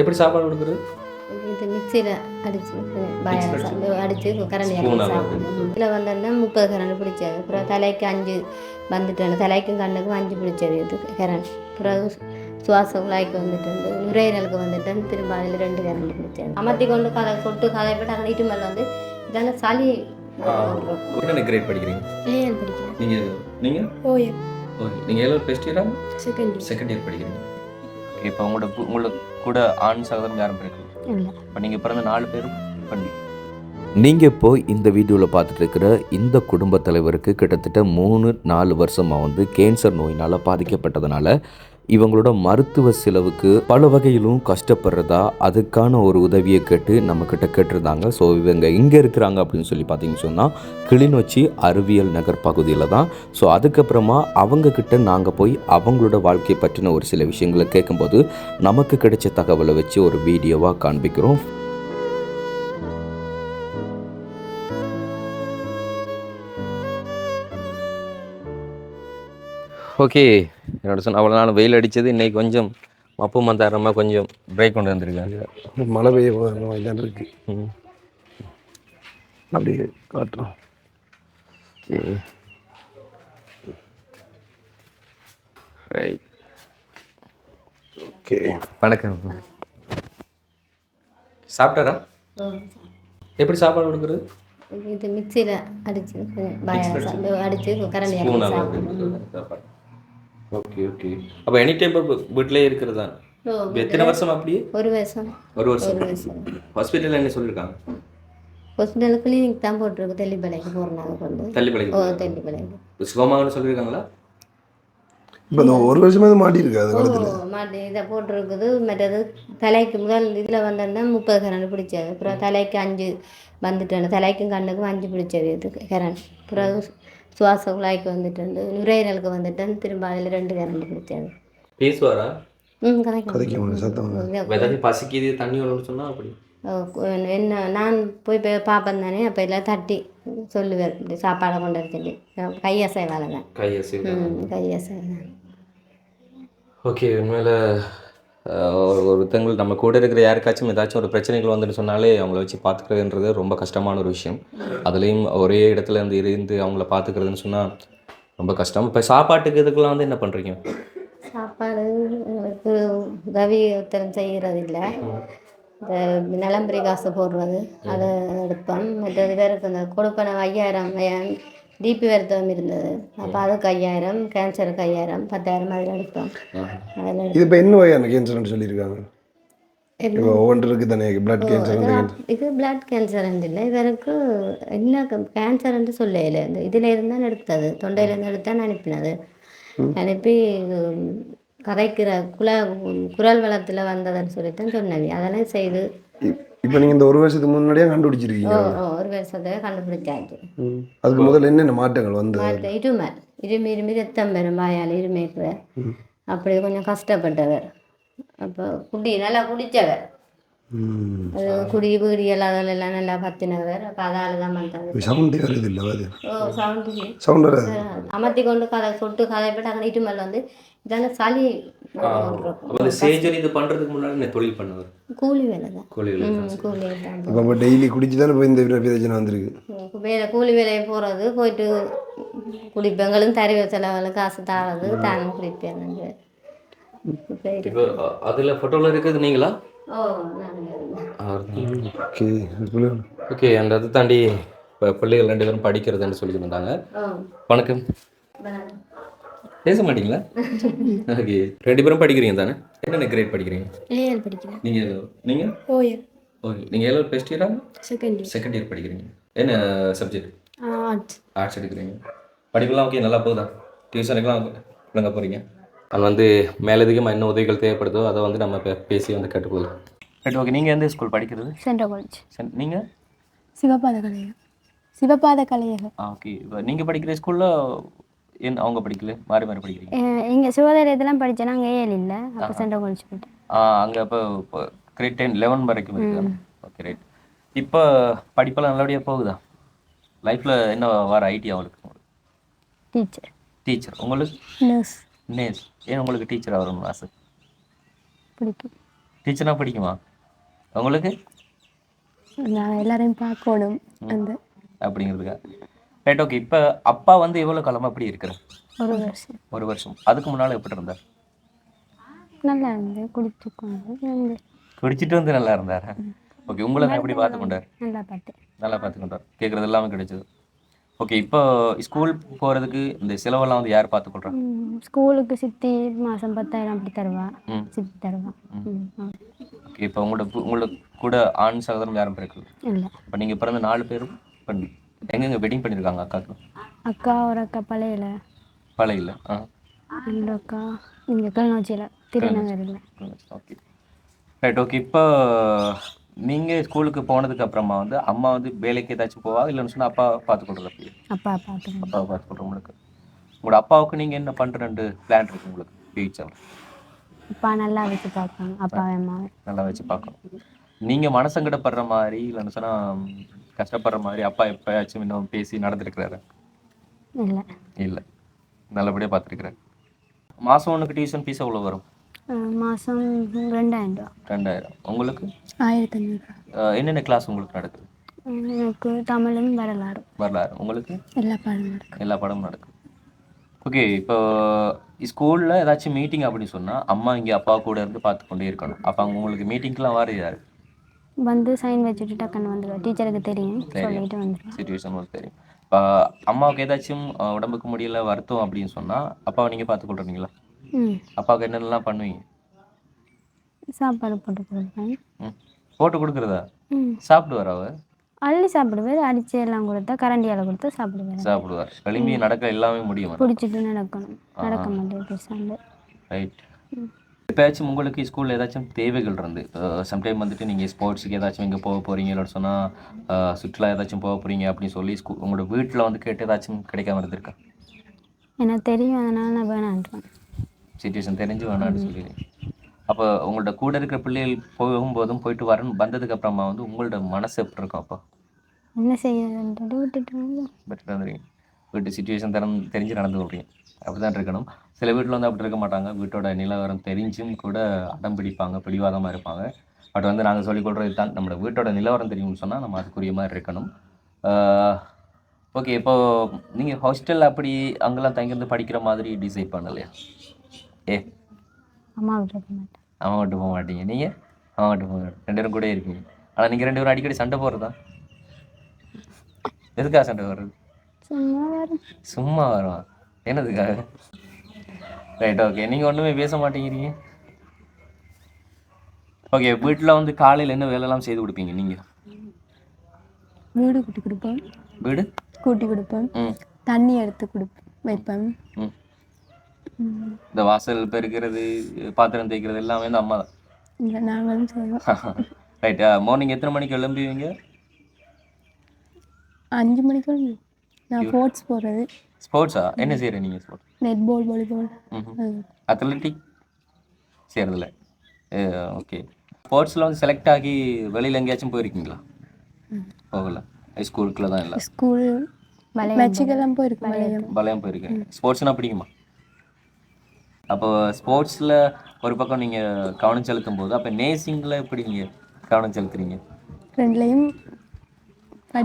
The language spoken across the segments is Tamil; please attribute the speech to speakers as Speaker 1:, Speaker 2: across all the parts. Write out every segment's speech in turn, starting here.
Speaker 1: எப்படி சாப்பாடு கொடுக்குறது?
Speaker 2: இது மிக்சியில் அடிச்சு பாயாசம் அடித்து கரண்டி இதில் வந்தோன்னா முப்பது கரண்ட் பிடிச்சது. அப்புறம் தலைக்கு அஞ்சு வந்துட்டேன் தலைக்கும் கண்ணுக்கும் அஞ்சு பிடிச்சது இது கரண்ட். அப்புறம் சுவாச குழாய்க்கு வந்துட்டேன் நுரையீரலுக்கு வந்துட்டேன் திரும்ப அதில் ரெண்டு கரண்ட் பிடிச்சது. அமர்த்தி கொண்டு கதை கொட்டு கதை போட்டு அங்கே இட்டு மேலே வந்து இதெல்லாம் சளி
Speaker 1: என்ன கிரேட் படிக்கிறீங்க?
Speaker 2: ஏஎல் படிக்கிறேன்.
Speaker 1: நீங்கள் நீங்கள்
Speaker 2: ஓஎல்.
Speaker 1: ஓகே நீங்கள் ஃபஸ்ட் இயரா
Speaker 2: செகண்ட்
Speaker 1: செகண்ட் இயர் படிக்கிறீங்க. இப்போ உங்களோட உங்களோட கூட ஆண் சகோதரன் யாரும்
Speaker 2: இல்லை.
Speaker 1: இப்போ நீங்கள் பிறந்த நாலு பேரும் பண்ணி
Speaker 3: நீங்கள் இப்போ இந்த வீடியோவில் பார்த்துட்டு இருக்கிற இந்த குடும்ப தலைவருக்கு கிட்டத்தட்ட மூணு நாலு வருஷமாக வந்து கேன்சர் நோயினால் பாதிக்கப்பட்டதுனால இவங்களோட மருத்துவ செலவுக்கு பல வகையிலும் கஷ்டப்படுறதா அதுக்கான ஒரு உதவியை கேட்டு நம்மக்கிட்ட கேட்டிருந்தாங்க. ஸோ இவங்க இங்கே இருக்கிறாங்க அப்படின்னு சொல்லி பார்த்தீங்கன்னு சொன்னால் கிளிநொச்சி அறிவியல் நகர் பகுதியில் தான். ஸோ அதுக்கப்புறமா அவங்கக்கிட்ட நாங்கள் போய் அவங்களோட வாழ்க்கையை பற்றின ஒரு சில விஷயங்களை கேட்கும்போது நமக்கு கிடைச்ச தகவலை வச்சு ஒரு வீடியோவாக காண்பிக்கிறோம்.
Speaker 1: ஓகே. என்னோட சொன்ன அவ்வளோ நாள் வெயில் அடித்தது இன்னைக்கு கொஞ்சம் மப்பு மந்தாரமாக கொஞ்சம் பிரேக் கொண்டு வந்திருக்காங்க
Speaker 4: மழை பெய்ய போகிற மாதிரி தான் இருக்கு.
Speaker 1: ம்.
Speaker 4: அப்படியே காட்டுறோம்.
Speaker 1: ஓகே. Right
Speaker 4: okay.
Speaker 1: வணக்கம். சாப்பிட்டாரா? எப்படி சாப்பாடு கொடுக்குறது?
Speaker 2: இது மிக்சியில் அடிச்சு கரண்டி அடிச்சு சாப்பிடணும்
Speaker 1: சாப்பாடு. ஓகே ஓகே அப்போ எனி டைம் வீட்டிலே இருக்கிறது? தான் எத்தனை வருஷம் அப்படியே
Speaker 2: ஒரு வருஷம்.
Speaker 1: ஒரு வருஷம். ஹாஸ்பிட்டலில் என்ன சொல்லியிருக்காங்க
Speaker 2: ஹாஸ்பிட்டல் கிளினிக் தான் போட்டிருக்கு. தெல்லிப்பளைக்கு போகிறனால கொண்டு.
Speaker 1: தள்ளி
Speaker 2: ஓ தெல்லிப்பளைக்கு
Speaker 1: சுகமாகனு சொல்லியிருக்காங்களா
Speaker 4: இப்போ இந்த ஒரு வருஷமா இது மாட்டி அது
Speaker 2: ஓ
Speaker 4: காலத்தில்?
Speaker 2: மாட்டு இதை போட்டிருக்குது. மற்றது தலைக்கு முதல் இதில் வந்தோன்னா முப்பது கரண்ட் பிடிச்சது. அப்புறம் தலைக்கு அஞ்சு வந்துட்டேன். தலைக்கும் கண்ணுக்கும் அஞ்சு பிடிச்சது இது கரண்ட். அப்புறம் சுவாச குழாய்க்கு வந்துட்டேன். நுரையீரலுக்கு வந்துட்டேன். திரும்ப அதில் ரெண்டு கரண்ட் பிடிச்சது
Speaker 1: பேசுவாரா?
Speaker 2: ம்
Speaker 1: பசிக்குது தண்ணி சொன்னால் அப்படி.
Speaker 2: என்ன நான் போய் பார்ப்பேன் தானே அப்போ எல்லாம் தட்டி சொல்லுவேன். இப்படி சாப்பாடை கொண்டு வர சொல்லி. கையசை வேலை தான்
Speaker 1: கையசி
Speaker 2: கையசை தான்
Speaker 1: ஓகே உண்மையில் ஒருத்தங்கள் நம்ம கூட இருக்கிற யாருக்காச்சும் ஏதாச்சும் ஒரு பிரச்சனைகள் வந்துட்டு சொன்னாலே அவங்கள வச்சு பார்த்துக்கிறதுன்றது ரொம்ப கஷ்டமான ஒரு விஷயம். அதுலேயும் ஒரே இடத்துல இருந்து இருந்து அவங்கள பார்த்துக்கிறதுன்னு சொன்னால் ரொம்ப கஷ்டம். இப்போ சாப்பாட்டுக்கு இதுக்கெல்லாம் வந்து என்ன பண்ணுறீங்க
Speaker 2: சாப்பாடு எங்களுக்கு உதவி ஒருத்தரும் செய்கிறது இல்லை. இந்த நிலம்பரி காசு போடுறது அதை எடுப்போம். மற்றது பேருக்கு இந்த கொடுப்பன ஐயாயிரம் டிபி வருத்தம் இருந்தது. அப்போ அதுக்கு ஐயாயிரம் கேன்சருக்கு ஐயாயிரம் பத்தாயிரம் அதில் எடுப்போம் அதில்
Speaker 4: இது இப்போ என்ன வகையான கேன்சர்னு சொல்லியிருக்காங்க? இப்போ ஒவ்வொன்று இருக்குது தானே பிளட் கேன்சர்
Speaker 2: இது பிளட் கேன்சர் இல்லை இவருக்கு என்ன கேன்சர்ன்ட்டு சொல்லல. இந்த இதில் இருந்தால் எடுத்தது. தொண்டையிலேருந்து எடுத்தான் அனுப்பினது. அனுப்பி கதைக்கிற குல குரல் வளத்தில் வந்ததுன்னு சொல்லித்தான் சொன்னவி அதெல்லாம் செய்து.
Speaker 4: இப்போ நீங்கள் இந்த ஒரு வருஷத்துக்கு முன்னாடியே
Speaker 2: ஓ
Speaker 4: கண்டுபிடிச்சிருக்கீங்க
Speaker 2: ஓ, ஒரு வருஷத்தை கண்டுபிடிச்சாச்சு.
Speaker 4: அதுக்கு முதல்ல என்னென்ன மாற்றங்கள் வந்து
Speaker 2: இருமல். இருமி இருமி ரத்தம் பெறும் வாயால் இருமைக்கு அப்படி கொஞ்சம் கஷ்டப்பட்டவர். அப்போ குடி நல்லா குடித்தவர். அது குடி வீடி எல்லாம் அதெல்லாம் நல்லா பத்தினவர். அப்போ அதால் தான் வந்தது
Speaker 4: சவுண்டே வருது இல்லை அது.
Speaker 2: ஓ சவுண்டு
Speaker 4: சவுண்ட் வராது.
Speaker 2: அமர்த்தி கொண்டு கதை சொட்டு கதை போட்டு அங்கே இட்டு மேலே வந்து இதெல்லாம் சளி
Speaker 1: அப்போ அந்த சேஜரி இது பண்ணுறதுக்கு முன்னாடி நான் தொழில் பண்ணவர்?
Speaker 2: கூலி வேலை தான். கூலி வேலை தான்.
Speaker 4: இப்போ இப்போ டெய்லி குடிச்சு தானே இப்போ இந்த பிரச்சனை வந்திருக்கு?
Speaker 2: வேலை கூலி வேலையை போகிறது போயிட்டு குடிப்பேங்களும் தருவ செலவில் காசு தாரது தானும் குடிப்பேன் இப்போ
Speaker 1: அதில் ஃபோட்டோவில் இருக்கிறது நீங்களா?
Speaker 2: ஓ நான்
Speaker 4: ஓகே
Speaker 1: அந்த அதை தாண்டி இப்போ பிள்ளைகள் ரெண்டு பேரும் படிக்கிறதுன்னு சொல்லி இருந்தாங்க.
Speaker 2: ஓ
Speaker 1: வணக்கம். பேச மாட்டீங்களா? ஓகே ரெண்டு பேரும் படிக்கிறீங்க தானே? என்னென்ன கிரேட் படிக்கிறீங்க?
Speaker 2: ஏஎல் படிக்கிறேன்.
Speaker 1: நீங்கள் நீங்கள்
Speaker 2: ஓஎல்
Speaker 1: ஓகே நீங்கள் எவ்வளோ ஃபஸ்ட் இயரா
Speaker 2: செகண்ட்
Speaker 1: செகண்ட் இயர் படிக்கிறீங்க. என்ன சப்ஜெக்ட்
Speaker 2: ஆர்ட்ஸ்
Speaker 1: ஆர்ட்ஸ் எடுக்கிறீங்க. படிப்பெல்லாம் ஓகே நல்லா போகுதா? டியூஷனுக்குலாம் ஒழுங்க போகிறீங்க அது வந்து மேலதிகமாக என்ன உதவிகள் தேவைப்படுதோ அதை வந்து நம்ம பேசி வந்து கேட்டுக்கொள்ளலாம் ரைட் ஓகே நீங்கள் எந்த ஸ்கூல் படிக்கிறது?
Speaker 5: சென்ட்ரல் காலேஜ்
Speaker 1: நீங்கள்
Speaker 5: சிவபாத கலையகம் சிவபாத கலையகம்
Speaker 1: ஓகே இப்போ நீங்கள் படிக்கிற ஸ்கூலில் என் அவங்க படிக்கல மாறி மாறி படிக்கிறீங்க.
Speaker 5: இங்கே சிவதாரியத்தெல்லாம் படித்தேன் நாங்கள் ஏஎல் இல்லை? அப்போ சென்ட்ரல் காலேஜ் போயிட்டேன்.
Speaker 1: அங்கே இப்போ கிரேட் டென் லெவன் வரைக்கும் இருக்கு. ஓகே ரைட் இப்போ படிப்பெல்லாம் நல்லபடியாக போகுதா? லைஃப்பில் என்ன வர ஐடியா உங்களுக்கு
Speaker 5: டீச்சர்
Speaker 1: டீச்சர் உங்களுக்கு?
Speaker 5: நர்ஸ்
Speaker 1: நேஸ் ஏன் உங்களுக்கு டீச்சர் ஆகணும்னு ஆசை?
Speaker 5: பிடிக்கும்.
Speaker 1: டீச்சர்னா பிடிக்குமா? உங்களுக்கு?
Speaker 5: நான் எல்லாரையும் பார்க்கணும். அந்த
Speaker 1: அப்படிங்கிறதுக்கா? ரைட் ஓகே இப்போ அப்பா வந்து எவ்வளோ காலமாக அப்படி இருக்கிறார்?
Speaker 5: ஒரு வருஷம்.
Speaker 1: ஒரு வருஷம். அதுக்கு முன்னால் எப்படி இருந்தார்?
Speaker 5: நல்லா இருந்து குடிச்சு கொண்டு இருந்து.
Speaker 1: குடிச்சிட்டு வந்து நல்லா இருந்தார்? ஓகே உங்களை நான் எப்படி பார்த்து கொண்டார்?
Speaker 5: நல்லா பார்த்தேன்
Speaker 1: நல்லா பார்த்துக்கிட்டார் கேட்குறது எல்லாமே கிடைச்சது. ஓகே இப்போ ஸ்கூல் போகிறதுக்கு இந்த செலவெல்லாம் வந்து யார் பார்த்துக்கொள்றா
Speaker 5: ஸ்கூலுக்கு சித்தி மாதம் பத்தாயிரம் அப்படி தருவா. சித்தி தருவா.
Speaker 1: ஓகே இப்போ உங்களோட உங்களோட கூட ஆண் சகோதரம் யாரும் பிறக்கல?
Speaker 5: இல்லை.
Speaker 1: இப்போ நீங்கள் பிறந்த நாலு பேரும் பண்ணி எங்கெங்க வெட்டிங் பண்ணியிருக்காங்க அக்காக்கு
Speaker 5: அக்கா ஒரு அக்கா பழையில.
Speaker 1: பழையில ஆ.
Speaker 5: ரெண்டு அக்கா இங்கே கிளிநொச்சியில் திருநகரில்
Speaker 1: ஓகே. ரைட் ஓகே இப்போ நீங்கள் ஸ்கூலுக்கு போனதுக்கு அப்புறமா வந்து அம்மா வந்து வேலைக்கு ஏதாச்சும் போவா? இல்லைன்னு சொன்னால் அப்பா பார்த்துக்கொள்றது அப்படி?
Speaker 5: அப்பா பார்த்துக்கணும்
Speaker 1: அப்பாவை பார்த்துக்கொள்ற உங்களுக்கு. உங்களோட அப்பாவுக்கு நீங்கள் என்ன பண்ணுறேன்ட்டு பிளான் இருக்கு உங்களுக்கு? ஃபியூச்சர்
Speaker 5: அப்பா நல்லா வச்சு பார்க்கணும் அப்பாவை அம்மாவை
Speaker 1: நல்லா வச்சு பார்க்கணும். நீங்கள் மனசங்கடப்படுற மாதிரி இல்லைன்னு சொன்னால் கஷ்டப்படுற மாதிரி அப்பா எப்பயாச்சும் இன்னும் பேசி நடந்துருக்கிறாரு.
Speaker 5: இல்லை.
Speaker 1: இல்லை. நல்லபடியாக பார்த்துருக்குறாரு மாதம் ஒன்றுக்கு டியூஷன் ஃபீஸ் எவ்வளோ வரும்?
Speaker 5: மாதம் ரெண்டாயிரம் ரூபா
Speaker 1: ரெண்டாயிரம். உங்களுக்கு?
Speaker 5: ஆயிரத்தி ஐநூறுரூவா
Speaker 1: என்னென்ன கிளாஸ் உங்களுக்கு நடக்குது?
Speaker 5: எனக்கு தமிழும் வரலாறு.
Speaker 1: வரலாறு. உங்களுக்கு?
Speaker 5: எல்லா பாடமும் இருக்கு
Speaker 1: எல்லா படமும் நடக்கும். ஓகே இப்போ ஸ்கூலில் ஏதாச்சும் மீட்டிங் அப்படின்னு சொன்னால் அம்மா இங்கே அப்பா கூட இருந்து பார்த்து கொண்டே இருக்கணும். அப்போ அவங்க உங்களுக்கு மீட்டிங்க்கெலாம் வர யார்?
Speaker 5: வந்து சைன் வச்சுட்டு டக்குன்னு வந்துடுவேன் டீச்சருக்கு தெரியும். சொல்லிட்டு வந்துடுவேன்
Speaker 1: சுச்சுவேஷன் உங்களுக்கு தெரியும். இப்போ அம்மாவுக்கு ஏதாச்சும் உடம்புக்கு முடியல வருத்தம் அப்படின்னு சொன்னால் அப்பாவை நீங்கள் பார்த்து கொள்றீங்களா?
Speaker 5: ம்.
Speaker 1: அப்பாவுக்கு என்னென்னலாம் பண்ணுவீங்க?
Speaker 5: சாப்பாடு போட்டு கொடுப்பேன்.
Speaker 1: போட்டு கொடுக்குறதா? சாப்பிடுவார் அவர்?
Speaker 5: அள்ளி சாப்பிடுவார். அடிச்சு எல்லாம் கொடுத்தா கரண்டியால் கொடுத்தா சாப்பிடுவார்.
Speaker 1: சாப்பிடுவார். எலும்பி நடக்க எல்லாமே முடியும்.
Speaker 5: பிடிச்சிட்டு நடக்கணும். நடக்க மாட்டேன் பேசாண்டு
Speaker 1: ரைட் எப்பயாச்சும் உங்களுக்கு ஸ்கூலில் ஏதாச்சும் தேவைகள் இருந்து சம்டைம் வந்துட்டு நீங்கள் ஸ்போர்ட்ஸுக்கு ஏதாச்சும் இங்கே போக போகிறீங்க இல்லை சொன்னால் சுற்றுலா ஏதாச்சும் போக போகிறீங்க அப்படின்னு சொல்லி ஸ்கூ உங்களோட வீட்டில் வந்து கேட்டு ஏதாச்சும் கிடைக்காம இருந்திருக்கா?
Speaker 5: எனக்கு தெரியும் அதனால நான் வேணான்றேன்
Speaker 1: சுச்சுவேஷன் தெரிஞ்சு வேணாம்னு சொல்லி அப்போ உங்களோட கூட இருக்கிற பிள்ளைகள் போகும்போதும் போயிட்டு வரணும் வந்ததுக்கு அப்புறமா வந்து உங்களோட மனசு எப்படி இருக்கும் அப்போ?
Speaker 5: என்ன செய்யறதுன்ட்டு விட்டுட்டு வந்து
Speaker 1: பெட்டர் வந்துருங்க வீட்டு சுச்சுவேஷன் தரம் தெரிஞ்சு நடந்து கொள்றீங்க அப்படி தான் இருக்கணும். சில வீட்டில் வந்து அப்படி இருக்க மாட்டாங்க. வீட்டோட நிலவரம் தெரிஞ்சும் கூட அடம் பிடிப்பாங்க பிடிவாதமாக இருப்பாங்க. பட் வந்து நாங்கள் சொல்லிக்கொள்கிறது தான் நம்மளோட வீட்டோட நிலவரம் தெரியும்னு சொன்னால் நம்ம அதுக்குரிய மாதிரி இருக்கணும். ஓகே இப்போ நீங்கள் ஹாஸ்டல் அப்படி அங்கெல்லாம் தங்கியிருந்து படிக்கிற மாதிரி டிசைட் பண்ணலையா? ஏ?
Speaker 5: அம்மா விட்டு இருக்க மாட்டேன்.
Speaker 1: அவன் மட்டும் போக மாட்டீங்க. நீங்கள் அவன் மட்டும் போக ரெண்டு பேரும் கூட இருக்கீங்க. ஆனால் நீங்கள் ரெண்டு பேரும் அடிக்கடி சண்டை போடுறதா? எதுக்காக சண்டை போடுறது?
Speaker 5: சும்மா வரும்.
Speaker 1: சும்மா வருவான் என்னதுக்காக? ரைட் ஓகே நீங்கள் ஒன்றுமே பேச மாட்டேங்கிறீங்க. ஓகே வீட்டில் வந்து காலையில் என்ன வேலைலாம் செய்து கொடுப்பீங்க நீங்கள்
Speaker 5: வீடு கூட்டி கொடுப்பேன்.
Speaker 1: வீடு?
Speaker 5: கூட்டி கொடுப்பேன். தண்ணி எடுத்து கொடுப்பேன் வைப்பேன்.
Speaker 1: இந்த வாசல் பெருக்கிறது பாத்திரம் தேய்க்கிறது எல்லாமே இந்த அம்மா தான்.
Speaker 5: இல்லை நாங்களும் செய்வோம்
Speaker 1: ரைட்டா மார்னிங் எத்தனை மணிக்கு எழும்புவீங்க?
Speaker 5: அஞ்சு மணிக்கு நான் ஸ்போர்ட்ஸ் போகிறது
Speaker 1: ஸ்போர்ட்ஸா? என்ன செய்கிற நீங்கள் sports
Speaker 5: netball volleyball
Speaker 1: athletic செய்கிறதில்ல ஓகே ஸ்போர்ட்ஸில் வந்து செலக்ட் ஆகி வெளியில் எங்கேயாச்சும் போயிருக்கீங்களா? போகல. ஸ்கூலுக்குள்ள தான் இல்லை.
Speaker 5: ஸ்கூல் மேட்சுக்கெல்லாம் போயிருக்கு மலையம்
Speaker 1: பலம் போயிருக்கேன் ஸ்போர்ட்ஸ்னா பிடிக்குமா? அப்போ ஸ்போர்ட்ஸில் ஒரு பக்கம் நீங்கள் கவனம் செலுத்தும் போது அப்போ நேசிங்கில் எப்படி நீங்கள் கவனம் செலுத்துறீங்க?
Speaker 5: ரெண்டுலேயும்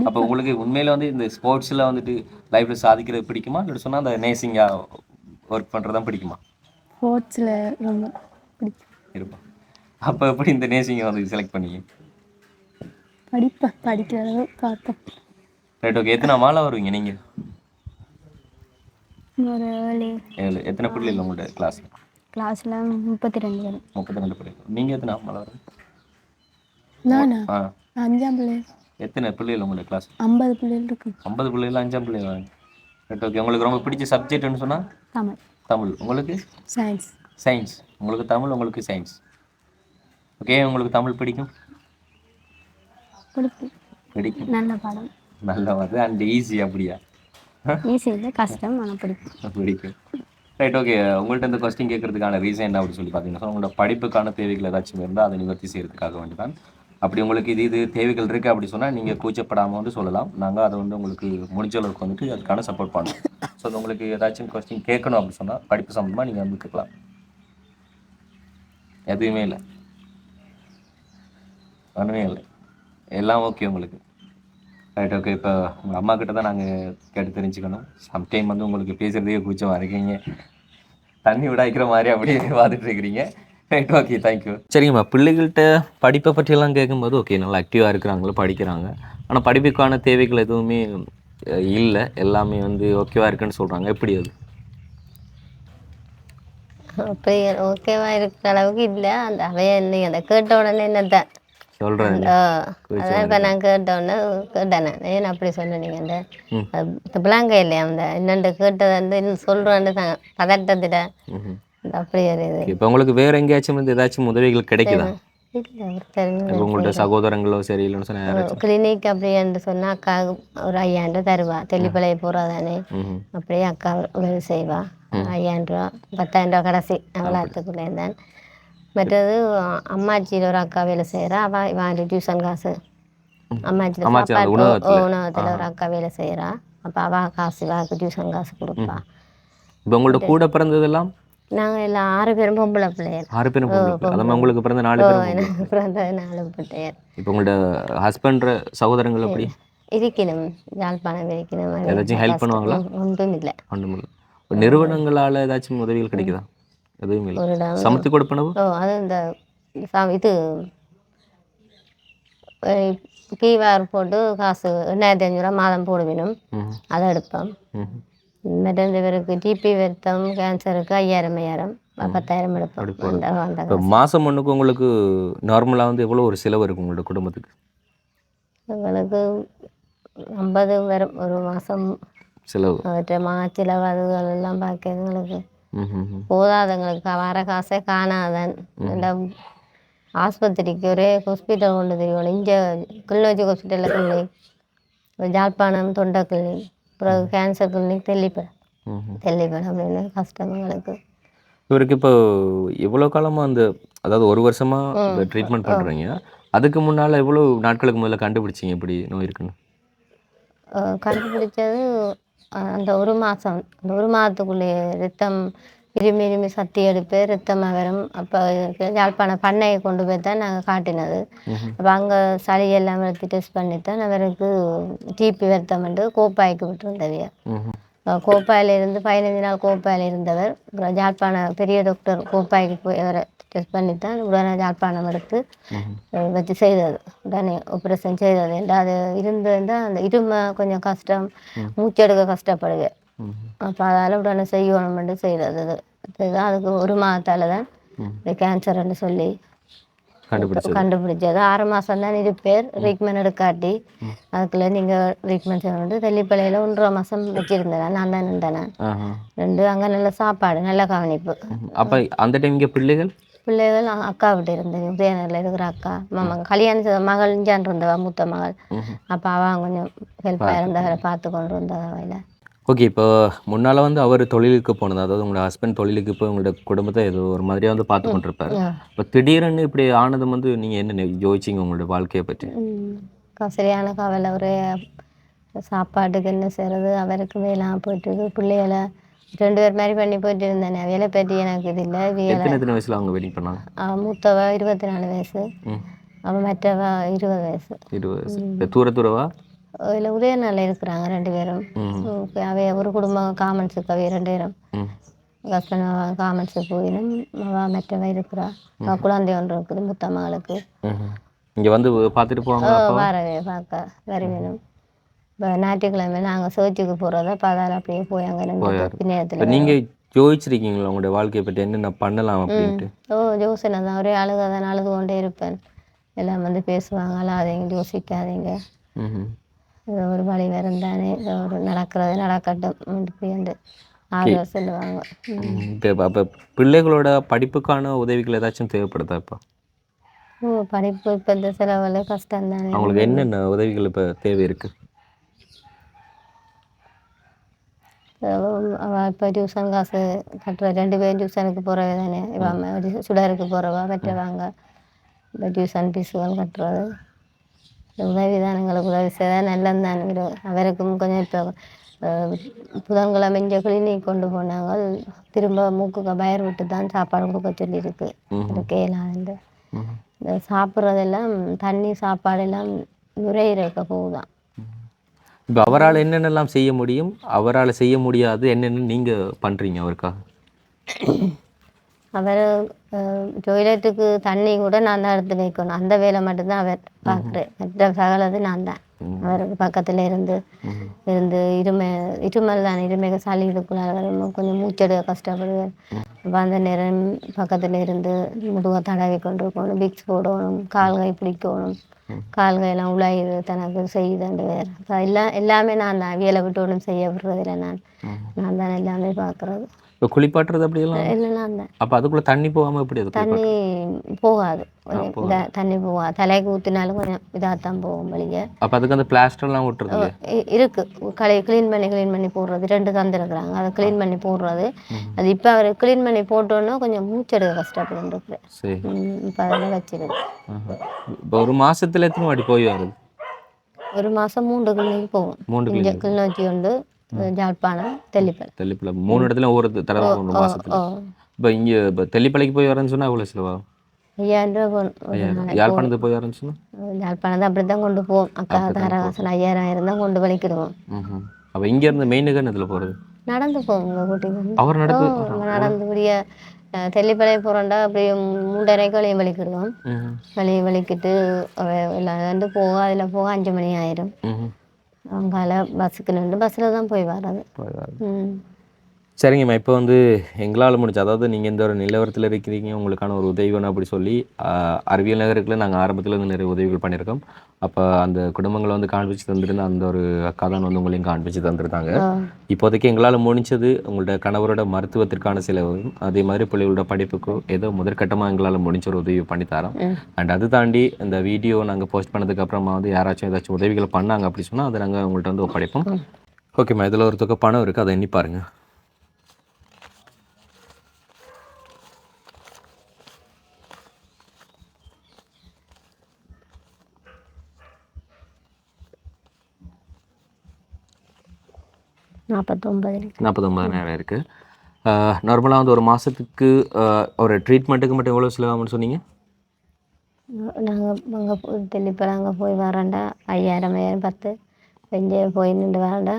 Speaker 1: அப்போ உங்களுக்கு உண்மையில் வந்து இந்த ஸ்போர்ட்ஸில் வந்துட்டு லைஃப்பில் சாதிக்கிறது பிடிக்குமா? இல்லை சொன்னால் அந்த நேசிங்காக ஒர்க் பண்ணுறது பிடிக்குமா?
Speaker 5: ஸ்போர்ட்ஸில் ரொம்ப பிடிக்கும்.
Speaker 1: இருப்போம் அப்போ எப்படி இந்த நேசிங்கை வந்து செலக்ட் பண்ணீங்க?
Speaker 5: படிப்பேன் படிக்கிற அளவு பார்த்தேன்
Speaker 1: ரைட் ஓகே எத்தனை மாலை வருவீங்க நீங்கள்
Speaker 5: ஒரு ஏழு.
Speaker 1: ஏழு. எத்தனை பிள்ளைகள் உங்கள்ட்ட கிளாஸில்
Speaker 5: கிளாஸில் முப்பத்தி ரெண்டு பேர்
Speaker 1: முப்பத்தி ரெண்டு பிள்ளைகள். நீங்கள் எத்தனை மாலை வரும்
Speaker 5: நானா அஞ்சாம் பிள்ளை.
Speaker 1: எத்தனை பிள்ளைகள் உங்களோட கிளாஸ்
Speaker 5: ஐம்பது பிள்ளைகள் இருக்கு.
Speaker 1: ஐம்பது பிள்ளைகள் அஞ்சாம் பிள்ளைகள்? ரைட் ஓகே உங்களுக்கு ரொம்ப பிடிச்ச சப்ஜெக்ட்னு சொன்னால்
Speaker 5: தமிழ்.
Speaker 1: தமிழ். உங்களுக்கு?
Speaker 5: சயின்ஸ்
Speaker 1: சயின்ஸ் உங்களுக்கு தமிழ் உங்களுக்கு சயின்ஸ் ஓகே உங்களுக்கு தமிழ்
Speaker 5: பிடிக்கும்?
Speaker 1: பிடிக்கும்.
Speaker 5: நல்ல பாடம்.
Speaker 1: நல்ல வந்து அண்ட் ஈஸி அப்படியா?
Speaker 5: ஈஸி இல்லை கஷ்டம் ஆனால் பிடிக்கும்.
Speaker 1: பிடிக்கும். ரைட் ஓகே உங்கள்ட்ட இந்த கொஸ்டின் கேட்கறதுக்கான ரீசன் என்ன அப்படின்னு சொல்லி பார்த்தீங்கன்னா உங்களோட படிப்புக்கான தேவைகள் ஏதாச்சும் இருந்தால் அதை நிவர்த்தி செய்யறதுக்காக வேண்டி தான் அப்படி உங்களுக்கு இது இது தேவைகள் இருக்குது அப்படி சொன்னால் நீங்கள் கூச்சப்படாமல் வந்து சொல்லலாம். நாங்கள் அதை வந்து உங்களுக்கு முடிஞ்ச அளவுக்கு வந்துட்டு அதுக்கான சப்போர்ட் பண்ணுவோம். ஸோ அது உங்களுக்கு ஏதாச்சும் கொஸ்டின் கேட்கணும் அப்படி சொன்னால் படிப்பு சம்மந்தமாக நீங்கள் வந்து கேட்கலாம். எதுவுமே இல்லை. ஒன்றுமே இல்லை. எல்லாம் ஓகே உங்களுக்கு. ரைட் ஓகே இப்போ உங்கள் அம்மா கிட்ட தான் நாங்கள் கேட்டு தெரிஞ்சுக்கணும். சம்டைம் வந்து உங்களுக்கு பேசுகிறதே கூச்சமாக இருக்கீங்க. தண்ணி விடாய்க்கிற மாதிரி அப்படியே பார்த்துட்டு இருக்கிறீங்க. ரைட் ஓகே தேங்க்யூ சரிங்கம்மா பிள்ளைகள்கிட்ட படிப்பை பற்றியெல்லாம் கேட்கும்போது ஓகே நல்லா ஆக்டிவாக இருக்கிறாங்களோ படிக்கிறாங்க. ஆனால் படிப்புக்கான தேவைகள் எதுவுமே இல்லை. எல்லாமே வந்து ஓகேவா இருக்குன்னு சொல்கிறாங்க எப்படி அது?
Speaker 2: அப்படி ஓகேவா இருக்கிற அளவுக்கு இல்லை. அந்த அவைய இல்லைங்க அந்த கேட்ட உடனே என்னத்தான்
Speaker 1: சொல்கிறேன்
Speaker 2: அதான் இப்போ நான் கேட்ட உடனே கேட்டேன் நான். ஏன் அப்படி சொன்னீங்க அந்த? பிளாங்க இல்லையா அந்த என்னண்டு கேட்டது வந்து இன்னும் சொல்கிறேன்னு தான் பதட்டத்திட அந்த அப்படி
Speaker 1: இப்போ உங்களுக்கு வேற எங்கேயாச்சும் வந்து ஏதாச்சும் உதவிகள் கிடைக்குதா? உங்கள்ட்ட சகோதரங்களோ சரி இல்லைன்னு சொன்னா
Speaker 2: கிளினிக் அப்படின்னு சொன்னால் அக்கா ஒரு ஐயாயிரம் ரூபா தருவா. தெல்லிப்பளைய போகிறா தானே. அப்படியே அக்கா உதவி செய்வா. ஐயாயிரம் ரூபா பத்தாயிரம் ரூபா கடைசி அவ்வளோத்துக்குள்ளே இருந்தான். மற்றது அம்மாச்சியில் ஒரு அக்கா வேலை செய்கிறா அவள் இவன் டியூஷன் காசு. அம்மாச்சியில் சாப்பாடு
Speaker 1: உணவகத்துல?
Speaker 2: ஒரு அக்கா வேலை செய்கிறா அப்போ அவள் காசு வாக்கு டியூஷன் காசு கொடுப்பா.
Speaker 1: இப்போ உங்கள்ட்ட கூட பிறந்ததெல்லாம்?
Speaker 2: நாங்கள் எல்லாம் ஆறு பேரும் பொம்பளை பிள்ளையர்
Speaker 1: ஆறு பேரும் பொம்பளை பிள்ளை. அதான் உங்களுக்கு பிறந்த நாலு பேரும்
Speaker 2: பிறந்தது நாலு பிள்ளையர்
Speaker 1: இப்போ உங்களோட ஹஸ்பண்ட் சகோதரங்கள் எப்படி?
Speaker 2: இருக்கணும். யாழ்ப்பாணம் இருக்கணும்.
Speaker 1: ஏதாச்சும் help பண்ணுவாங்களா?
Speaker 2: ஒன்றும் இல்லை
Speaker 1: ஒன்றும் இல்லை நிறுவனங்களால் ஏதாச்சும் உதவிகள் கிடைக்குதா? எதுவும் இல்லை. சமத்து கொடுப்பனவு?
Speaker 2: ஓ அது இந்த இது கீவார் போட்டு காசு எண்ணாயிரத்தி அஞ்சூறுவா மாதம் போடுவினும். அதை எடுப்போம். மற்ற இந்த பேருக்கு டிபி வருத்தம் கேன்சருக்கு ஐயாயிரம் ஐயாயிரம் பத்தாயிரம் எடுப்போம்.
Speaker 1: மாதம் ஒன்றுக்கு உங்களுக்கு நார்மலாக வந்து எவ்வளோ ஒரு செலவு இருக்கும் உங்களோட குடும்பத்துக்கு?
Speaker 2: எங்களுக்கு ஐம்பது வரும் ஒரு மாதம்
Speaker 1: செலவு.
Speaker 2: அவற்றை மாச்சிலவு அதுகள் எல்லாம் பார்க்க எங்களுக்கு.
Speaker 1: ம் ம் ம்.
Speaker 2: போதாதங்களுக்கு வர காசே காணாதன். ஆஸ்பத்திரிக்கு ஒரே ஹாஸ்பிட்டல் கொண்டு தெரியணும் இங்கே கிளிநொச்சி ஹாஸ்பிட்டலில் கிளினிக் ஜாழ்ப்பாணம் தொண்டை கிளினிக் அப்புறம் கேன்சர் கிளினிக்
Speaker 1: ம்.
Speaker 2: தெல்லிப்படம் அப்படின்னு கஷ்டம் எங்களுக்கு
Speaker 1: இவருக்கு இப்போ எவ்வளோ காலமாக அந்த அதாவது ஒரு வருஷமாக ட்ரீட்மெண்ட் பண்ணுறீங்க அதுக்கு முன்னால் எவ்வளோ நாட்களுக்கு முதல்ல கண்டுபிடிச்சிங்க இப்படி நோய் இருக்குன்னு?
Speaker 2: கண்டுபிடிச்சது அந்த ஒரு மாதம் அந்த ஒரு மாதத்துக்குள்ளே ரத்தம் இருமி இருமி சத்தி எடுப்பு ரத்தமாக வரும் அப்போ யாழ்ப்பாணம் பண்ணையை கொண்டு போய் தான் நாங்கள் காட்டினது. அப்போ அங்கே சளி எல்லாம் எடுத்து டெஸ்ட் பண்ணி தான் அவருக்கு டிபி வருத்தம் வந்து கோப்பாய்க்கு விட்டுருந்தவிய
Speaker 1: ம்
Speaker 2: கோப்பாயில் இருந்து பதினஞ்சு நாள் கோப்பாயில் இருந்தவர் அப்புறம் யாழ்ப்பாணம் பெரிய டாக்டர் கோப்பாய்க்கு போய் அவரை டெஸ்ட் பண்ணி தான் உடனே யாழ்ப்பாணம் எடுத்து வச்சு செய்தது. உடனே ஆப்ரேஷன் செய்தது. அது இருந்திருந்தா அந்த இருமை கொஞ்சம் கஷ்டம் மூச்செடுக்க கஷ்டப்படுவேன் அப்போ அதால் உடனே செய்யணும்னு செய்தது அது. அதுதான் அதுக்கு ஒரு மாதத்தால் தான் இந்த கேன்சர்னு சொல்லி
Speaker 1: கண்டுபிடிச்சது.
Speaker 2: ஆறு மாதம் தான் இருப்பேர் ட்ரீட்மெண்ட் எடுக்காட்டி. அதுக்குள்ளே நீங்கள் ட்ரீட்மெண்ட் செய்யணும் தெல்லிப்பள்ளையில் ஒன்றரை மாதம் வச்சுருந்தேன். நான் தான்
Speaker 1: ஆஹா.
Speaker 2: ரெண்டு அங்கே நல்ல சாப்பாடு நல்ல கவனிப்பு.
Speaker 1: அப்போ அந்த டைம் இங்கே பிள்ளைகள்?
Speaker 2: பிள்ளைகள் அக்கா விட்டு இருந்தேன் உதயநகரில் இருக்கிற அக்கா மாமா கல்யாணம் மகள் இஞ்சான் இருந்தவா மூத்த மகள். அப்போ அவன் கொஞ்சம் ஹெல்ப்பாக இருந்தவரை பார்த்து கொண்டு அவையில்
Speaker 1: ஓகே இப்போ முன்னால் வந்து அவர் தொழிலுக்கு போனது அதாவது உங்களோட ஹஸ்பண்ட் தொழிலுக்கு போய் உங்களோட குடும்பத்தை ஏதோ ஒரு மாதிரியாக வந்து பார்த்து கொண்டிருப்பாரு. இப்போ திடீர்னு இப்படி ஆனது வந்து நீங்கள் என்ன யோசிச்சிங்க உங்களோட வாழ்க்கையை பற்றி?
Speaker 2: சரியான கவலை. ஒரே சாப்பாட்டுக்கு என்ன செய்கிறது அவருக்கு வேலை போயிட்டு பிள்ளைகளை ரெண்டு பேர் மாதிரி பண்ணி போயிட்டு இருந்தேன் வேலை பற்றி எனக்கு இது இல்லை
Speaker 1: எத்தனை வயசில் அவங்க வெயிட் பண்ணாங்க
Speaker 2: மூத்தவ இருபத்தி நாலு வயசு அவன் மற்றவ இருபது வயசு.
Speaker 1: இருபது வயசு. தூர தூரவா?
Speaker 2: இதில் உதயநாளில் இருக்கிறாங்க ரெண்டு பேரும். அவைய ஒரு குடும்பம் காமன்ஸுக்கு அவைய ரெண்டு பேரும்.
Speaker 1: ம்.
Speaker 2: ஹஸ்பண்ட் காமன்ஸுக்கு போயினும் அவ மற்றவ இருக்கிறா. அவ குழந்தை ஒன்று இருக்குது மூத்த மகளுக்கு.
Speaker 1: இங்கே வந்து பார்த்துட்டு போவாங்க
Speaker 2: வரவே பார்க்க வருவேணும். இப்போ ஞாயிற்றுக்கிழமை நாங்கள் சர்ச்சுக்கு போகிறத அதால் அப்படியே போய் அங்கே பின்னேரத்தில்
Speaker 1: நீங்கள் யோசிச்சிருக்கீங்களா உங்களுடைய வாழ்க்கையை பற்றி என்னென்ன பண்ணலாம் அப்படின்ட்டு?
Speaker 2: ஓ ஜோசனை தான். ஒரே அழுக தான் அழுது கொண்டே இருப்பேன். எல்லாம் வந்து பேசுவாங்க அழாதீங்க யோசிக்காதீங்க. இது ஒரு வழி வரும் தானே இது ஒரு நடக்கிறது நடக்கட்டும் அப்படின்ட்டு ஆறுதல் சொல்லுவாங்க.
Speaker 1: இப்போ அப்போ பிள்ளைகளோட படிப்புக்கான உதவிகள் ஏதாச்சும் தேவைப்படுதா இப்போ?
Speaker 2: ஓ படிப்பு இப்போ இந்த செலவில் கஷ்டம் தானே
Speaker 1: அவங்களுக்கு என்னென்ன உதவிகள் இப்போ தேவை இருக்குது
Speaker 2: அவள் இப்போ டியூஷன் காசு கட்டுற ரெண்டு பேரும் டியூஷனுக்கு போகிறவ தானே. சுடருக்கு போகிறவா கட்டுவாங்க இந்த டியூஷன் ஃபீஸுகள் கட்டுறது. உதவி தான் எங்களுக்கு உதவி செய்தால் நல்லது தான் அவருக்கும் கொஞ்சம் இப்போ புதன்கிழமை இங்கே கிளினிக் கொண்டு போனாங்க. திரும்ப மூக்குக்கு பயர் விட்டு தான் சாப்பாடு கொடுக்க சொல்லியிருக்கு. இயலாது இந்த சாப்பிட்றதெல்லாம் தண்ணி சாப்பாடெல்லாம் நுரையீரலுக்கு போகுதான்
Speaker 1: இப்போ அவரால் என்னென்னலாம் செய்ய முடியும்? அவரால் செய்ய முடியாது. என்னென்ன நீங்கள் பண்ணுறீங்க அவருக்காக?
Speaker 2: அவர் டொய்லெட்டுக்கு தண்ணி கூட நான் தான் எடுத்து வைக்கணும். அந்த வேலை மட்டும்தான் அவர் பார்க்குறேன் மற்ற சகலது நான் தான். அவருக்கு பக்கத்தில் இருந்து இருந்து இருமை இருமல் தான். இருமைக்கு சளி இதுக்குள்ள கொஞ்சம் மூச்செடுக்க கஷ்டப்படுவேன். அப்போ அந்த நேரம் பக்கத்தில் இருந்து முதுக தடவி கொண்டு இருக்கணும் பிக்ஸ் போடணும். கால்கை பிடிக்கணும். கால்கையெல்லாம் உலாயுது தனக்கு செய்யுதுண்டு வேறு அப்போ எல்லாம் எல்லாமே நான் தான். வேலை விட்டு ஒன்றும் செய்ய விடுறதில்ல நான் நான் தான் எல்லாமே பார்க்குறது.
Speaker 1: இப்போ குளிப்பாட்டுறது அப்படியெல்லாம்
Speaker 2: எல்லாம் நான் தான்
Speaker 1: அப்போ அதுக்குள்ளே தண்ணி போகாமல் எப்படி அது
Speaker 2: தண்ணி போகாது. தண்ணி போகாது தலைக்கு ஊற்றினாலும் கொஞ்சம் இதாக தான் போகும் வெளியே.
Speaker 1: அப்போ அதுக்கு அந்த பிளாஸ்டர்லாம் விட்டுறது இல்லையா?
Speaker 2: இ- இருக்கு. களை க்ளீன் பண்ணி க்ளீன் பண்ணி போடுறது. ரெண்டு தந்துருக்குறாங்க அதை க்ளீன் பண்ணி போடுறது. அது இப்போ அவர் க்ளீன் பண்ணி போட்டோன்னா கொஞ்சம் மூச்செடுக்க கஷ்டப்பட்டு இருக்கு இப்போ அதெல்லாம் வச்சிருக்கு.
Speaker 1: இப்போ ஒரு மாசத்துல எத்தனை வாட்டி போய் வருது?
Speaker 2: ஒரு மாதம் மூன்று கிளினிக்கு போகும்.
Speaker 1: மூன்று
Speaker 2: இங்கே கிளிநொச்சி உண்டு. ஜாழ்ப்பாணம் தெல்லிப்பல்.
Speaker 1: தெல்லிப்பளை மூணு இடத்துல ஒவ்வொரு தடவை ஒரு மாசத்துல. இப்போ இங்கே இப்போ தெல்லிப்பளைக்கு போய் வரேன்னு சொன்னா எவ்வளோ செலவா
Speaker 2: ஐயாயிரம் ரூபா போகணும்.
Speaker 1: யாழ்ப்பாணத்துக்கு போய் வரேன்னு சொன்னா?
Speaker 2: ஜாழ்ப்பாணம் அப்படி தான் கொண்டு போவோம். அக்கா தாரவாசல் ஐயாயிரம் தான் கொண்டு வலிக்கிடுவோம்
Speaker 1: அப்போ இங்கே இருந்து மெயின் நகர் இதில் போகிறது
Speaker 2: நடந்து போவோம். கூட்டிக்கு
Speaker 1: அவர் நடந்து
Speaker 2: நடந்து கூடிய தெல்லிப்பளை போகிறோண்டா அப்படியே மூன்றரைக்கு வெளியே வலிக்கிடுவோம்
Speaker 1: ம்
Speaker 2: வெளியே வலிக்கிட்டு வந்து போக அதில் போக அஞ்சு மணி ஆயிரும். அவங்கால பஸ்ஸுக்கு நின்று பஸ்ஸில் தான் போய் வர்றது.
Speaker 1: போய் வரது
Speaker 2: ம்.
Speaker 1: சரிங்கம்மா இப்போ வந்து எங்களால் முடிஞ்ச அதாவது நீங்கள் இந்த ஒரு நிலவரத்தில் இருக்கிறீங்க உங்களுக்கான ஒரு உதவி வேணும் அப்படி சொல்லி அறிவியல் நகருக்குள்ள நாங்கள் ஆரம்பத்துல இருந்து நிறைய உதவிகள் பண்ணியிருக்கோம். அப்போ அந்த குடும்பங்களை வந்து காண்பிச்சு தந்திருந்த அந்த ஒரு அக்கா தான் வந்து உங்களையும் காண்பிச்சு தந்திருந்தாங்க. இப்போதைக்கு எங்களால் முடிஞ்சது உங்களோட கணவரோட மருத்துவத்திற்கான செலவும் அதே மாதிரி பிள்ளைகளோட படிப்புக்கோ ஏதோ முதற்கட்டமாக எங்களால் முடிஞ்ச ஒரு உதவி பண்ணி தரோம். அண்ட் அது தாண்டி இந்த வீடியோ நாங்கள் போஸ்ட் பண்ணதுக்கு அப்புறமா வந்து யாராச்சும் ஏதாச்சும் உதவிகள் பண்ணாங்க அப்படி சொன்னால் அதை நாங்கள் உங்கள்கிட்ட வந்து ஒப்படைப்போம். ஓகேம்மா இதில் ஒரு தொகை பணம் இருக்குது அதை எண்ணி பாருங்கள்
Speaker 2: நாற்பத்தொம்பது
Speaker 1: நாற்பத்தொம்பதாயிரம் இருக்குது நார்மலாக வந்து ஒரு மாதத்துக்கு ஒரு ட்ரீட்மெண்ட்டுக்கு மட்டும் எவ்வளோ செலவாகும்னு சொன்னீங்க?
Speaker 2: நாங்கள் அங்கே தெல்லிப்பளை அங்கே போய் வரேன்டா ஐயாயிரம் ஐயாயிரம் பத்து. இங்கே போய் நின்று வரேன்டா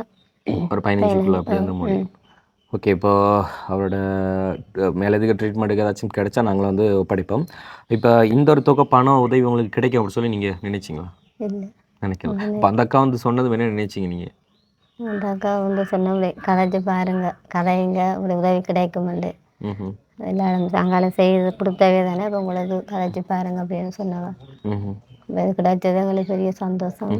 Speaker 1: ஒரு பதினஞ்சுக்குள்ள அப்படி வந்து முடியும். ஓகே இப்போ அவரோட மேலதிக ட்ரீட்மெண்ட்டுக்கு ஏதாச்சும் கிடைச்சா நாங்களும் வந்து படிப்போம். இப்போ இந்த ஒரு தொகை பணம் உதவி உங்களுக்கு கிடைக்கும் அப்படின்னு சொல்லி நீங்கள் நினைச்சிங்களா?
Speaker 2: இல்லை.
Speaker 1: நினைக்கல. இப்போ அந்த அக்கா வந்து சொன்னது என்ன நினைச்சிங்க நீங்கள்
Speaker 2: அந்த அக்கா வந்து சொன்னவங்களே கதைச்சு பாருங்க. கதைங்க உங்களுக்கு உதவி கிடைக்குமெண்டு.
Speaker 1: ம்
Speaker 2: எல்லாரும் அங்கால செய்து கொடுத்தவே தானே இப்போ உங்களுக்கு கதைச்சு பாருங்க அப்படின்னு சொன்னவ.
Speaker 1: ம்
Speaker 2: இது கிடைச்சது எங்களுக்கு பெரிய சந்தோஷம்.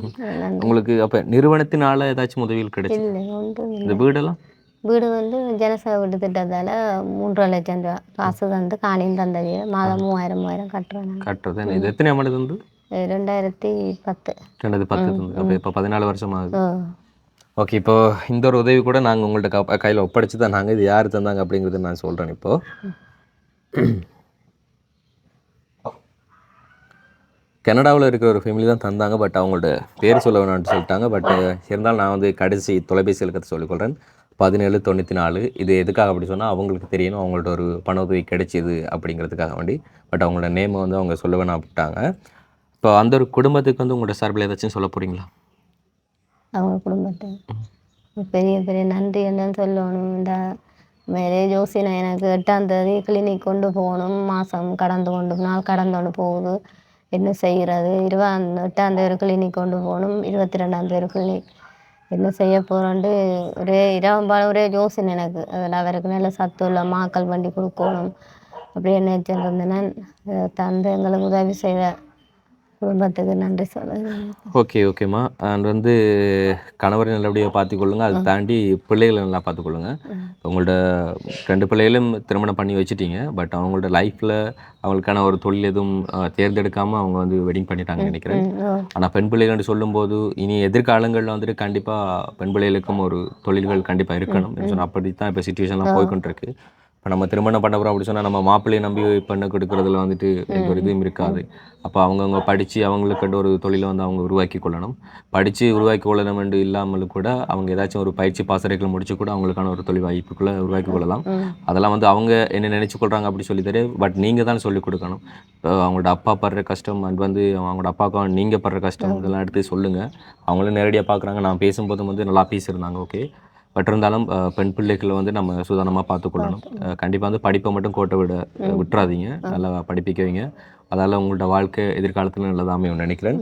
Speaker 1: உங்களுக்கு அப்போ நிறுவனத்தினால ஏதாச்சும் உதவிகள் கிடைச்சு
Speaker 2: இல்லை ஒன்றும்
Speaker 1: இந்த வீடெல்லாம்?
Speaker 2: வீடு வந்து ஜனசேவை வீடு திட்டத்தால் மூன்றரை லட்சம் ரூபா. காசு தந்து காணியும் தந்தது மாதம் மூவாயிரம் மூவாயிரம் கட்டுறேன் நான்
Speaker 1: கட்டுறது? இது எத்தனை வந்து
Speaker 2: இது ரெண்டாயிரத்தி பத்து.
Speaker 1: ரெண்டாயிரத்தி பத்து தந்து. அப்போ இப்போ பதினாலு வருஷம் ஆகுது. ஓகே இப்போ இந்த ஒரு உதவி கூட நாங்கள் உங்கள்கிட்ட க கையில் ஒப்படைச்சு தான் நாங்கள் இது யார் தந்தாங்க அப்படிங்கிறத நான் சொல்கிறேன் இப்போ. கனடாவில் இருக்கிற ஒரு ஃபேமிலி தான் தந்தாங்க பட் அவங்களோட பேர் சொல்ல வேணாம்னு சொல்லிட்டாங்க. பட் இருந்தாலும் நான் வந்து கடைசி தொலைபேசி இலக்கத்தை சொல்லிக்கொள்கிறேன் பதினேழு தொண்ணூற்றி நாலு. இது எதுக்காக அப்படி சொன்னால் அவங்களுக்கு தெரியணும் அவங்கள்ட்ட ஒரு பண உதவி கிடைச்சிது அப்படிங்கிறதுக்காக வேண்டி. பட் அவங்களோட நேமை வந்து அவங்க சொல்ல வேணாம் அப்படிட்டாங்க இப்போ அந்த ஒரு குடும்பத்துக்கு வந்து உங்களோட சார்பில் ஏதாச்சும் சொல்ல போகிறீங்களா
Speaker 2: அவங்க குடும்பத்தை. பெரிய பெரிய நன்றி என்னன்னு சொல்லணும். இந்த மேலே ஜோசினா எனக்கு எட்டாம் தேதி கிளினிக் கொண்டு போகணும். மாதம் கடந்து கொண்டு நாள் கடந்து கொண்டு போகுது. என்ன செய்கிறது இருபா எட்டாம் தேதி கிளினிக் கொண்டு போகணும். இருபத்தி ரெண்டாம் தேதி கிளினிக் என்ன செய்ய போகிறோன்ட்டு ஒரே இரவம்பாலும் ஒரே யோசனை எனக்கு. அதில் அவருக்கு நல்ல சத்து உள்ள மாக்கள் வண்டி கொடுக்கணும். அப்படி நினைச்சிட்டு இருந்தேன். தந்து எங்களுக்கு உதவி செய்த குடும்பத்துக்கு நன்றி சொல்லுங்கள்
Speaker 1: ஓகே ஓகேம்மா. அண்ட் வந்து கணவரை நல்லபடியாக பார்த்துக்கொள்ளுங்க. அதை தாண்டி பிள்ளைகளை நல்லா பார்த்துக்கொள்ளுங்க. உங்களோட ரெண்டு பிள்ளைகளும் திருமணம் பண்ணி வச்சுட்டீங்க. பட் அவங்களோட லைஃப்பில் அவங்களுக்கான ஒரு தொழில் எதுவும் அஹ், தேர்ந்தெடுக்காம அவங்க வந்து வெட்டிங் பண்ணிட்டாங்கன்னு நினைக்கிறேன். ஆனால் பெண் பிள்ளைகள்னு சொல்லும்போது இனி எதிர்காலங்களில் வந்துட்டு கண்டிப்பாக பெண் பிள்ளைகளுக்கும் ஒரு தொழில்கள் கண்டிப்பாக இருக்கணும் அப்படி தான் இப்போ சுச்சுவேஷன்லாம் போய்க்கொண்டிருக்கு. இப்போ நம்ம திருமணம் பண்ண போகிறோம் அப்படி சொன்னால் நம்ம மாப்பிள்ளையை நம்பி பெண்ணை கொடுக்கறதுல வந்துட்டு எந்த ஒரு இதுவும் இருக்காது. அப்போ அவங்கவுங்க படித்து அவங்களுக்கு ஒரு தொழிலை வந்து அவங்க உருவாக்கி கொள்ளணும். படித்து உருவாக்கி கொள்ளணும் என்று இல்லாமல் கூட அவங்க ஏதாச்சும் ஒரு பயிற்சி பாசறைகள் முடிச்சு கூட அவங்களுக்கான ஒரு தொழில் வாய்ப்புக்குள்ளே உருவாக்கி கொள்ளலாம். அதெல்லாம் வந்து அவங்க என்ன நினச்சி கொள்கிறாங்க அப்படி சொல்லி தெரியாது. பட் நீங்கள் தான் சொல்லிக் கொடுக்கணும். அவங்களோட அப்பா படுற கஷ்டம் அண்ட் வந்து அவங்களோட அப்பாவுக்கும் நீங்கள் படுற கஷ்டம் இதெல்லாம் எடுத்து சொல்லுங்கள் அவங்களும் நேரடியாக பார்க்குறாங்க நான் பேசும்போதும் வந்து நல்லா பேசியிருந்தாங்க. ஓகே. பட் இருந்தாலும் பெண் பிள்ளைகளை வந்து நம்ம சுதாரணமாக பார்த்துக்கொள்ளணும். கண்டிப்பாக வந்து படிப்பை மட்டும் கோட்டை விட விட்டுறாதீங்க. நல்லா படிப்பிக்க வைங்க அதால் உங்களோட வாழ்க்கை எதிர்காலத்தில் நல்லதாக அமையும் நினைக்கிறேன்.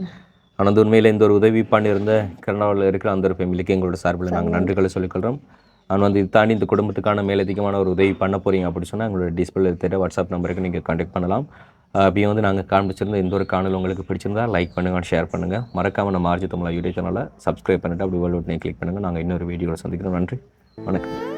Speaker 1: ஆனால் உண்மையில் இந்த ஒரு உதவி பண்ணியிருந்த கர்நாடகாவில் இருக்கிற அந்த ஒரு ஃபேமிலிக்கு எங்களோட சார்பில் நாங்கள் நன்றிகளை சொல்லிக்கொள்கிறோம் நான் வந்து இது தாண்டி இந்த குடும்பத்துக்கான மேலதிகமான ஒரு உதவி பண்ண போகிறீங்க அப்படி சொன்னால் எங்களோட டிஸ்பிளே தெரிய வாட்ஸ்அப் நம்பருக்கு நீங்கள் கான்டாக்ட் பண்ணலாம். அஹ் அப்படியே வந்து நாங்கள் காண்பிச்சிருந்த எந்த ஒரு காணொலி உங்களுக்கு பிடிச்சிருந்தா லைக் பண்ணுங்கள் ஷேர் பண்ணுங்கள் மறக்காமல் நம்ம ஆர்ஜி தமிழா யூடியூப் சேனலை சப்ஸ்கிரைப் பண்ணிட்டு அப்படி வேல் பட்டனை கிளிக் பண்ணுங்கள் நாங்கள் இன்னொரு வீடியோவில் சந்திக்கிறோம். நன்றி. வணக்கம்.